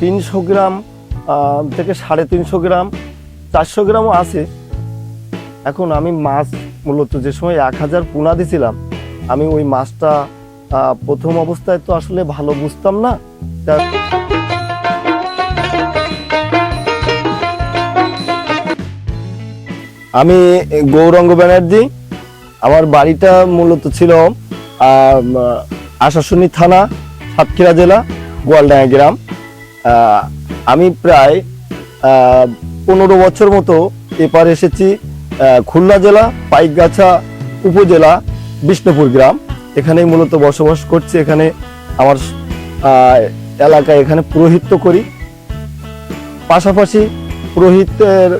তিনশো গ্রাম থেকে সাড়ে তিনশো গ্রাম, চারশো গ্রামও আছে। এখন আমি মাছ মূলত যে সময় এক হাজার পোনা দিছিলাম, আমি ওই মাছটা প্রথম অবস্থায় তো আসলে ভালো বুঝতাম না। আমি গৌরাঙ্গ ব্যানার্জি, আমার বাড়িটা মূলত ছিল আশাশুনি থানা, সাতক্ষীরা জেলা। গোয়ালডাঙ্গা গ্রাম আমি প্রায় পনেরো বছর মতো এপার এসেছি খুলনা জেলা, পাইকগাছা উপজেলা, বিষ্ণুপুর গ্রাম। এখানেই মূলত বসবাস করছি, এখানে আমার এলাকায় এখানে পুরোহিত্য করি। পাশাপাশি পুরোহিতের,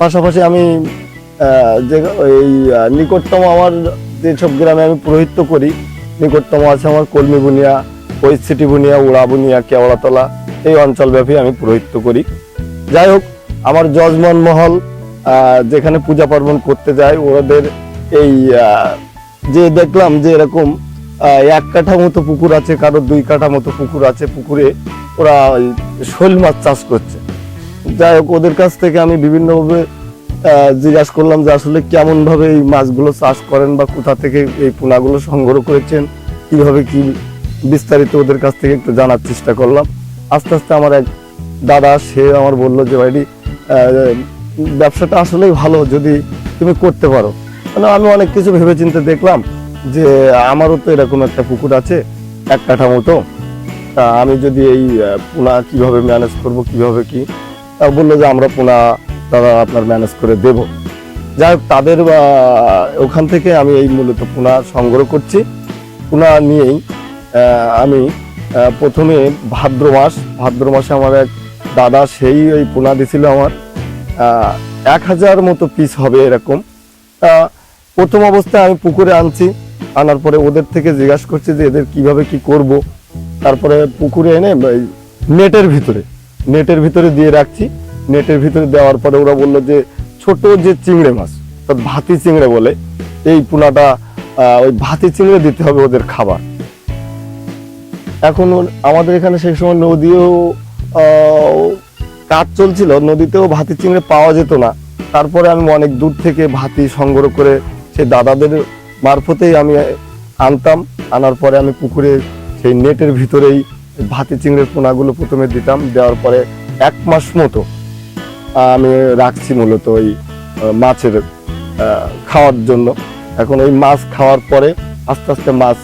পাশাপাশি আমি যে, এই নিকটতম আমার যেসব গ্রামে আমি পুরোহিত্য করি, নিকটতম আছে আমার কলমি বুনিয়া পরিস্থিতি বুনিয়া উড়া বুনিয়া কেওড়াতলা এই অঞ্চলব্যাপী আমি পুরোহিত্য করি। যাই হোক, আমার যজমান মহল যেখানে পূজা পার্বণ করতে যায়, ওদের এই যে দেখলাম যে এরকম এক কাঠা মতো পুকুর আছে, কারও দুই কাঠা মতো পুকুর আছে, পুকুরে ওরা শোল মাছ চাষ করছে। যাই হোক, ওদের কাছ থেকে আমি বিভিন্নভাবে জিজ্ঞাসা করলাম যে আসলে কেমনভাবে এই মাছগুলো চাষ করেন বা কোথা থেকে এই পোনাগুলো সংগ্রহ করেছেন, কীভাবে কি বিস্তারিত ওদের কাছ থেকে একটু জানার চেষ্টা করলাম। আস্তে আস্তে আমার এক দাদা, সে আমার বলল যে, ভাইটি ব্যবসাটা আসলেই ভালো যদি তুমি করতে পারো। মানে আমি অনেক কিছু ভেবেচিন্তে দেখলাম যে, আমারও তো এরকম একটা পুকুর আছে, এক কাঠা মতো। তা আমি যদি এই পোনা কীভাবে ম্যানেজ করব, কীভাবে কি? তা বলল যে, আমরা পোনা দাদা আপনার ম্যানেজ করে দেব। যাই হোক, তাদের ওখান থেকে আমি এই মূলত পোনা সংগ্রহ করছি। পোনা নিয়েই আমি প্রথমে ভাদ্র মাস, ভাদ্র মাসে আমার এক দাদা সেই ওই পোনা দিছিল আমার। এক হাজার মতো পিস হবে এরকম। প্রথম অবস্থায় আমি পুকুরে আনছি। আনার পরে ওদের থেকে জিজ্ঞাসা করছি যে এদের কীভাবে কি করব। তারপরে পুকুরে এনে নেটের ভিতরে নেটের ভিতরে দিয়ে রাখছি। নেটের ভিতরে দেওয়ার পরে ওরা বলল যে ছোট যে চিংড়ে মাছ, অর্থাৎ ভাতি চিংড়ে বলে, এই পোনাটা ওই ভাতি চিংড়ে দিতে হবে ওদের খাবার। এখন আমাদের এখানে সেই সময় নদীও কাজ চলছিল, নদীতেও ভাতি চিংড়ে পাওয়া যেত না। তারপরে আমি অনেক দূর থেকে ভাতি সংগ্রহ করে সেই দাদাদের মারফতেই আমি আনতাম। আনার পরে আমি পুকুরে সেই নেটের ভিতরেই ভাতি চিংড়ের পোনাগুলো প্রথমে দিতাম। দেওয়ার পরে এক মাস মতো আমি রাখছি মূলত ওই মাছের খাওয়ার জন্য। এখন ওই মাছ খাওয়ার পরে আস্তে আস্তে মাছ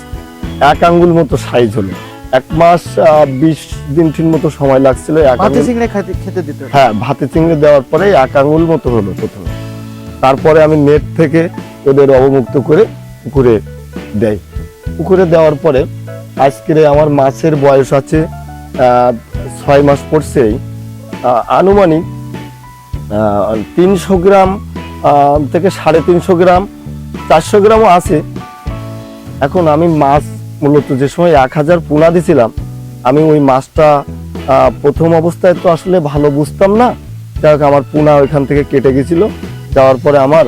এক আঙ্গুল মতো সাইজ হলো। এক মাস বিশ দিন ঠিক মতো সময় লাগছিল খেতে হ্যাঁ ভাতে চিংড়ি দেওয়ার পরে এক আঙুল মতো হলো প্রথমে। তারপরে আমি নেট থেকে ওদের অবমুক্ত করে পুকুরে দেয় পুকুরে দেওয়ার পরে আজকের আমার মাছের বয়স আছে ছয় মাস পড়ছেই আনুমানিক তিনশো গ্রাম থেকে সাড়ে তিনশো গ্রাম চারশো গ্রামও আছে। এখন আমি মাছ মূলত যে সময় এক হাজার পোনা দিছিলাম, আমি ওই মাছটা প্রথম অবস্থায় তো আসলে ভালো বুঝতাম না। যাই আমার পোনা ওইখান থেকে কেটে গেছিল। যাওয়ার পরে আমার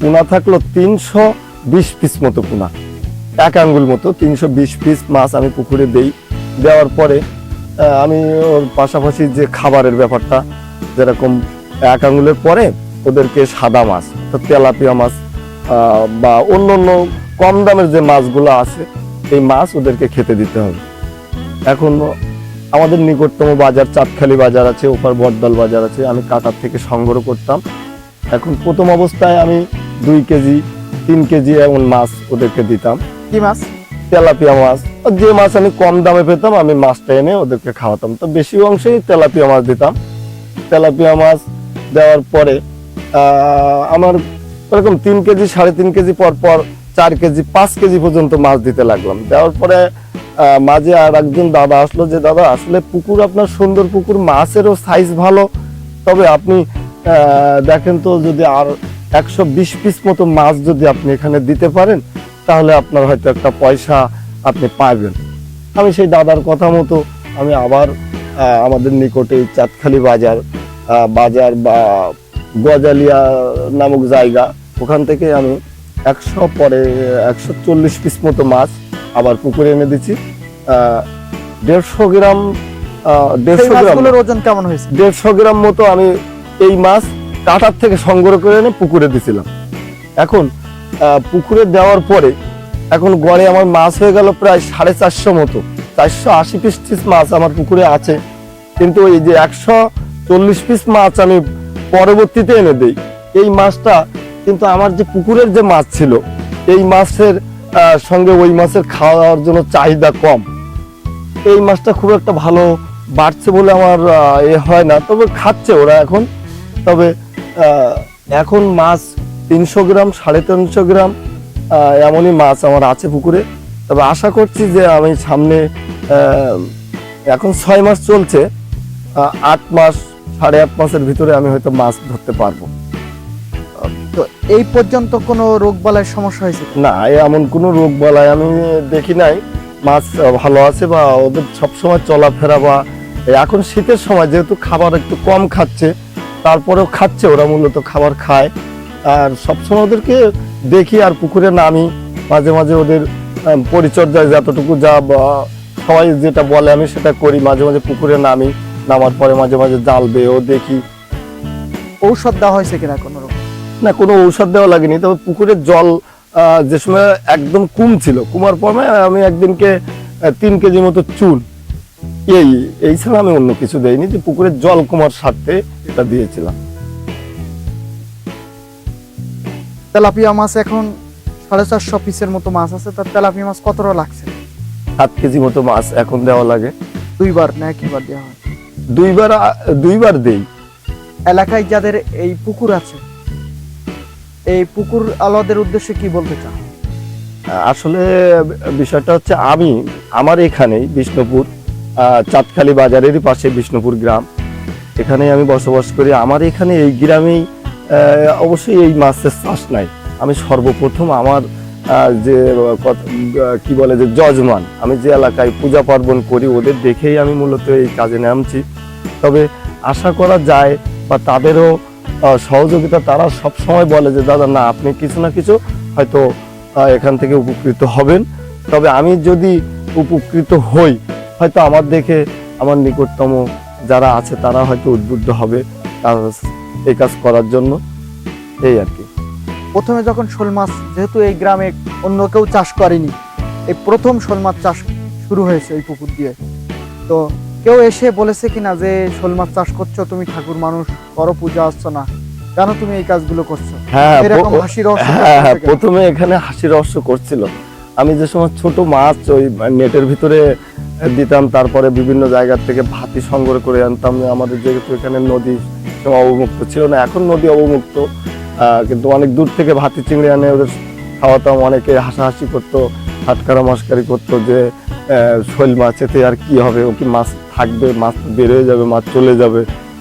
পোনা থাকল তিনশো বিশ পিস মতো পোনা। এক আঙ্গুল মতো, তিনশো বিশ পিস মাছ আমি পুকুরে দেই। দেওয়ার পরে আমি ওর পাশাপাশি যে খাবারের ব্যাপারটা, যেরকম এক আঙ্গুলের পরে ওদেরকে সাদা মাছ, তেলাপিয়া মাছ বা অন্য অন্য কম দামের যে মাছগুলো আছে এই মাছ ওদেরকে খেতে দিতে হবে। এখন আমাদের নিকটতম বাজার চাঁদখালি বাজার আছে ওপার বটদল বাজার আছে আমি কাটার থেকে সংগ্রহ করতাম। এখন প্রথম অবস্থায় আমি দুই কেজি তিন কেজি এমন মাছ ওদেরকে দিতাম। কি মাছ? তেলাপিয়া মাছ। যে মাছ আমি কম দামে পেতাম আমি মাছটা এনে ওদেরকে খাওয়াতাম। তো বেশি অংশেই তেলাপিয়া মাছ দিতাম। তেলাপিয়া মাছ দেওয়ার পরে আমার এরকম তিন কেজি সাড়ে তিন কেজি পর পর চার কেজি, পাঁচ কেজি পর্যন্ত মাছ দিতে লাগলাম। দেওয়ার পরে মাঝে আর একজন দাদা আসলো যে, দাদা, আসলে পুকুর আপনার সুন্দর পুকুর, মাছেরও সাইজ ভালো। তবে আপনি দেখেন তো, যদি আর একশো বিশ পিস মতো মাছ যদি আপনি এখানে দিতে পারেন, তাহলে আপনার হয়তো একটা পয়সা আপনি পাবেন। আমি সেই দাদার কথা মতো, আমি আবার আমাদের নিকটে চাঁদখালি বাজার বাজার বা গজালিয়া নামক জায়গা, ওখান থেকে আমি একশো পরে একশো চল্লিশ পিস মতো মাছ আবার পুকুরে এনে দিচ্ছি। দেড়শো গ্রাম দেড়শো গ্রাম ওজন কেমন হয়েছে? দেড়শো গ্রাম মতো আমি এই মাছ কাটার থেকে সংগ্রহ করে এনে পুকুরে দিছিলাম। এখন পুকুরে দেওয়ার পরে এখন গড়ে আমার মাছ হয়ে গেল প্রায় সাড়ে চারশো মতো। চারশো আশি পিস পিস মাছ আমার পুকুরে আছে। কিন্তু এই যে একশো চল্লিশ পিস মাছ আমি পরবর্তীতে এনে দিই। এই মাছটা কিন্তু আমার যে পুকুরের যে মাছ ছিল, এই মাছের সঙ্গে ওই মাছের খাওয়ার জন্য চাহিদা কম। এই মাছটা খুব একটা ভালো বাড়ছে বলে আমার এ হয় না। তবে খাচ্ছে ওরা এখন। তবে এখন মাছ তিনশো গ্রাম, সাড়ে তিনশো গ্রাম এমনই মাছ আমার আছে পুকুরে। তবে আশা করছি যে আমি সামনে এখন ছয় মাস চলছে আট মাস, সাড়ে আট মাসের ভিতরে আমি হয়তো মাছ ধরতে পারব। তো এই পর্যন্ত কোনো রোগ বালাইয়ের সমস্যা হয়েছে? না এমন কোনো রোগ বালাই আমি দেখি নাই। মাছ ভালো আছে বা ওদের সবসময় চলাফেরা বা এখন শীতের সময় যেহেতু খাবার একটু কম খাচ্ছে তারপরেও খাচ্ছে ওরা মূলত খাবার খায়। আর সবসময় ওদেরকে দেখি আর পুকুরে নামি মাঝে মাঝে ওদের পরিচর্যায় যতটুকু যা বা সবাই যেটা বলে আমি সেটা করি মাঝে মাঝে পুকুরে নামি নামার পরে মাঝে মাঝে জাল বেয়েও দেখি। ঔষধ দেওয়া হয়েছে কিনা কোনো রকম না কোনো ঔষধ দেওয়া লাগেনি। তবে পুকুরের জল যে সময় একদম কুম ছিল কুমার পরে আমি একদিনকে তিন কেজি মতো চুন। এই এই ছাড়া আমি অন্য কিছু দেইনি যে পুকুরের জল কুমার স্বার্থে এটা দিয়েছিলাম। তেলাপিয়া মাছ এখন সাড়ে চারশো পিসের মতো মাছ আছে তার তেলাপিয়া মাছ কতটা লাগছে? সাত কেজি মতো মাছ এখন দেওয়া লাগে। দুইবার না একবার দেওয়া হয়? দুইবার দুইবার দেই। এলাকায় যাদের এই পুকুর আছে এই পুকুর আলাদের উদ্দেশ্যে কি বলতে চান? আসলে বিষয়টা হচ্ছে আমি, আমার এখানেই বিষ্ণুপুর চাঁদখালি বাজারেরই পাশে বিষ্ণুপুর গ্রাম। এখানে আমি বসবাস করি। আমার এখানে এই গ্রামেই অবশ্যই এই মাছের চাষ নাই। আমি সর্বপ্রথম আমার যে কি বলে যে যজমান, আমি যে এলাকায় পূজা পার্বণ করি, ওদের দেখেই আমি মূলত এই কাজে নামছি। তবে আশা করা যায় বা তাদেরও সহযোগিতা তারা সব সময় বলে যে, দাদা, না, আপনি কিছু না কিছু হয়তো এখান থেকে উপকৃত হবেন। তবে আমি যদি উপকৃত হই, হয়তো আমার দেখে আমার নিকটতম যারা আছে, তারা হয়তো উদ্বুদ্ধ হবে এই কাজ করার জন্য। এই আর কি। প্রথমে যখন শোল মাছ, যেহেতু এই গ্রামে অন্য কেউ চাষ করেনি, এই প্রথম শোল মাছ চাষ শুরু হয়েছে এই পুকুর দিয়ে। তো কেউ এসে বলেছে কিনা যে শোল মাছ চাষ করছ তুমি ঠাকুর মানুষ করো পূজা আসছো না কেন তুমি এই কাজগুলো করছ? হ্যাঁ এরকম হাসি রহস্য হ্যাঁ হ্যাঁ? প্রথমে এখানে হাসি রহস্য করছিল। আমি যে সময় ছোট মাছ ওই নেটের ভিতরে দিতাম তারপরে বিভিন্ন জায়গা থেকে ভাতি সংগ্রহ করে আনতাম। আমাদের যেহেতু এখানে নদী অবমুক্ত ছিল না এখন নদী অবমুক্ত। আহ, কিন্তু অনেক দূর থেকে ভাতি চিংড়ি আনে ওদের খাওয়াতাম অনেকে হাসাহাসি করতো হাটকারা মস্কারি করতো যে শৈল মাছ, এতে আর কি হবে? ও কি মাছ থাকবে? মাছ হয়ে যাবে, মাছ চলে যাবে,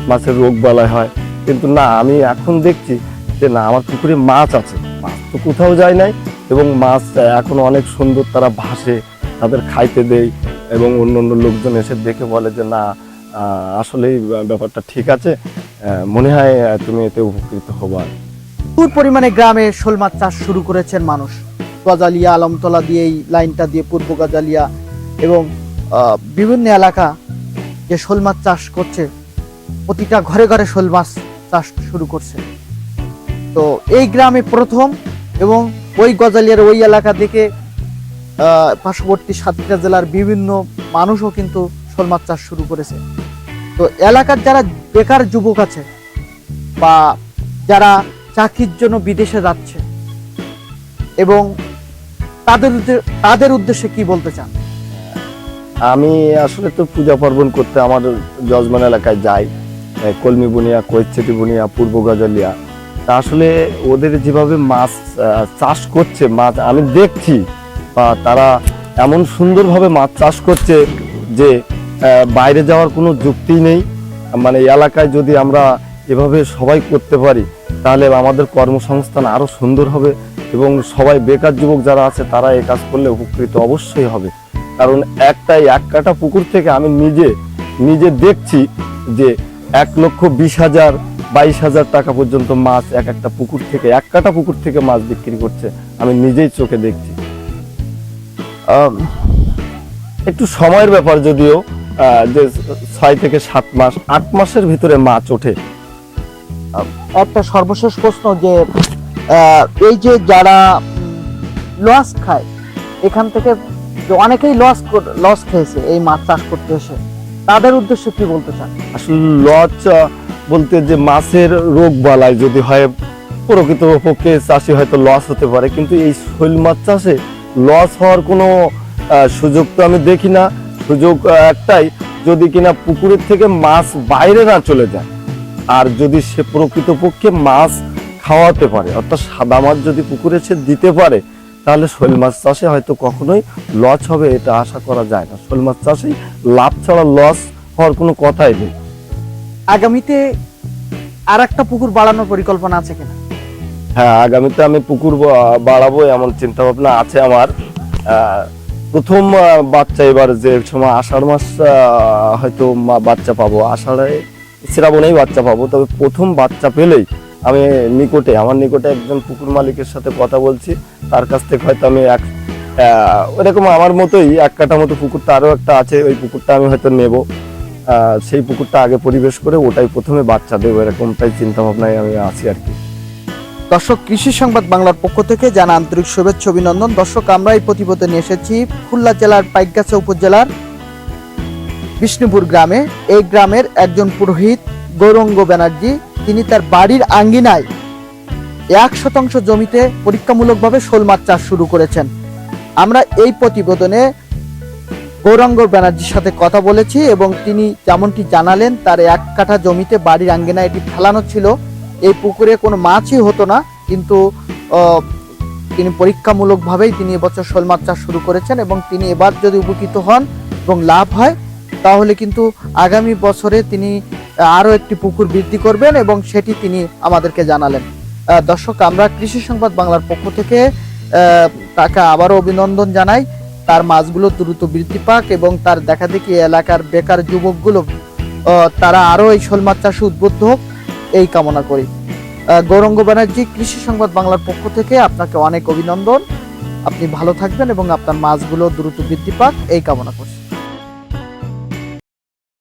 মাছের রোগ বালাই হয়। কিন্তু না, আমি এখন দেখছি যে না, আমার পুকুরে মাছ আছে। মাছ তো কোথাও যায় নাই এবং মাছ এখন অনেক সুন্দর তারা ভাসে, তাদের খাইতে দেয় এবং অন্য অন্য লোকজন এসে দেখে বলে যে, না আসলেই ব্যাপারটা ঠিক আছে। মনে হয় তুমি এতে উপকৃত হবা প্রচুর পরিমাণে গ্রামে শোল মাছ চাষ শুরু করেছেন মানুষ। গজালিয়া, আলমতলা দিয়ে এই লাইনটা দিয়ে পূর্ব গজালিয়া এবং বিভিন্ন এলাকা যে শোল মাছ চাষ করছে, প্রতিটা ঘরে ঘরে শোল মাছ চাষ শুরু করছে। তো এই গ্রামে প্রথম এবং ওই গজালিয়ার ওই এলাকা থেকে পার্শ্ববর্তী সাতক্ষীরা জেলার বিভিন্ন মানুষও কিন্তু শোল মাছ চাষ শুরু করেছে। তো এলাকার যারা বেকার যুবক আছে বা যারা চাকরির জন্য বিদেশে যাচ্ছে এবং তাদের তাদের উদ্দেশ্যে কি বলতে চান? আমি আসলে তো পূজা পার্বণ করতে আমার যজমান এলাকায় যাই কলমি বুনিয়া, কৈচ্ছেটি বুনিয়া, পূর্ব গজালিয়া। তা আসলে ওদের যেভাবে মাছ চাষ করছে, মাছ আমি দেখছি, বা তারা এমন সুন্দরভাবে মাছ চাষ করছে যে বাইরে যাওয়ার কোনো যুক্তি নেই। মানে এলাকায় যদি আমরা এভাবে সবাই করতে পারি, তাহলে আমাদের কর্মসংস্থান আরও সুন্দর হবে এবং সবাই বেকার যুবক যারা আছে, তারা এ কাজ করলে উপকৃত অবশ্যই হবে। কারণ একটাই এক কাটা পুকুর থেকে আমি নিজে নিজে দেখছি যে এক লক্ষ বিশ হাজার, বাইশ হাজার টাকা পর্যন্ত মাছ এক একটা পুকুর থেকে, এক কাটা পুকুর থেকে মাছ বিক্রি করছে। আমি নিজেই চোখে দেখছি। একটু সময়ের ব্যাপার যদিও যে ছয় থেকে সাত মাস, আট মাসের ভিতরে মাছ ওঠে। একটা সর্বশেষ প্রশ্ন যে এই যে যারা লস খায়, এখান থেকে যে অনেকেই লস লস খেয়েছে এই মাছ চাষ করতে এসে। তাদের উদ্দেশ্যে কি বলতে চান? আসলে লস বলতে যে মাছের রোগ বালাই যদি হয়, প্রকৃত পক্ষে চাষি হয়তো লস হতে পারে, কিন্তু এই শৈল মাছ চাষে লস হওয়ার কোনো সুযোগ তো আমি দেখি না। সুযোগ একটাই, যদি কিনা পুকুরের থেকে মাছ বাইরে না চলে যায়, আর যদি সে প্রকৃত পক্ষে মাছ খাওয়াতে পারে, অর্থাৎ সাদা মাছ যদি পুকুরে সে দিতে পারে তাহলে শৈল মাছ চাষে হয়তো কখনোই লস হবে এটা আশা করা যায় না। শৈল মাছ চাষেই লাভ ছাড়া লস হওয়ার কোনো কথাই নেই। আগামীতে আর একটা পুকুর বাড়ানোর পরিকল্পনা আছে কিনা? হ্যাঁ আগামীতে আমি পুকুর বাড়াবো এমন চিন্তা ভাবনা আছে আমার। প্রথম বাচ্চা এবার যে সময় আষাঢ় মাস হয়তো বাচ্চা পাবো আষাঢ়ে শ্রাবণেই বাচ্চা পাবো। তবে প্রথম বাচ্চা পেলেই আমি নিকটে আমার নিকটে একজন পুকুর মালিকের সাথে কথা বলছি। তার কাছ থেকে হয়তো আমি এক ওরকম আমার মতোই এক কাটা মতো পুকুরটা আরও একটা আছে, ওই পুকুরটা আমি হয়তো নেব। সেই পুকুরটা আগে পরিবেশ করে ওটাই প্রথমে বাচ্চা দেবো এরকমটাই চিন্তা ভাবনায় আমি আছি আর কি। দর্শক, কৃষি সংবাদ বাংলার পক্ষ থেকে জানা আন্তরিক শুভেচ্ছা, অভিনন্দন। দর্শক, আমরা এই প্রতিবেদনে এসেছি খুলনা জেলার পাইকগাছা উপজেলার বিষ্ণুপুর গ্রামে। এই গ্রামের একজন পুরোহিত গৌরঙ্গ ব্যানার্জি, তিনি তার বাড়ির আঙ্গিনায় এক শতাংশ জমিতে পরীক্ষামূলকভাবে শোল মাছ চাষ শুরু করেছেন। আমরা এই প্রতিবেদনে গৌরাঙ্গ ব্যানার্জির সাথে কথা বলেছি এবং তিনি যেমনটি জানালেন, তার এক কাঠা জমিতে বাড়ির আঙ্গিনায় এটি ফেলানো ছিল। এই পুকুরে কোনো মাছই হতো না, কিন্তু তিনি পরীক্ষামূলকভাবেই তিনি এবছর শোল মাছ চাষ শুরু করেছেন এবং তিনি এবার যদি উপকৃত হন এবং লাভ হয়, তাহলে কিন্তু আগামী বছরে তিনি আরও একটি পুকুর বৃদ্ধি করবেন এবং সেটি তিনি আমাদেরকে জানালেন। দর্শক, আমরা কৃষি সংবাদ বাংলার পক্ষ থেকে তাকে আবারও অভিনন্দন জানাই। তার মাছগুলো দ্রুত বৃদ্ধি পাক এবং তার দেখা দেখি এলাকার বেকার যুবকগুলো তারা আরও এই শোল মাছ চাষে উদ্বুদ্ধ হোক, এই কামনা করি। গৌরঙ্গ ব্যানার্জি, কৃষি সংবাদ বাংলার পক্ষ থেকে আপনাকে অনেক অভিনন্দন। আপনি ভালো থাকবেন এবং আপনার মাছগুলো দ্রুত বৃদ্ধি পাক, এই কামনা করছি।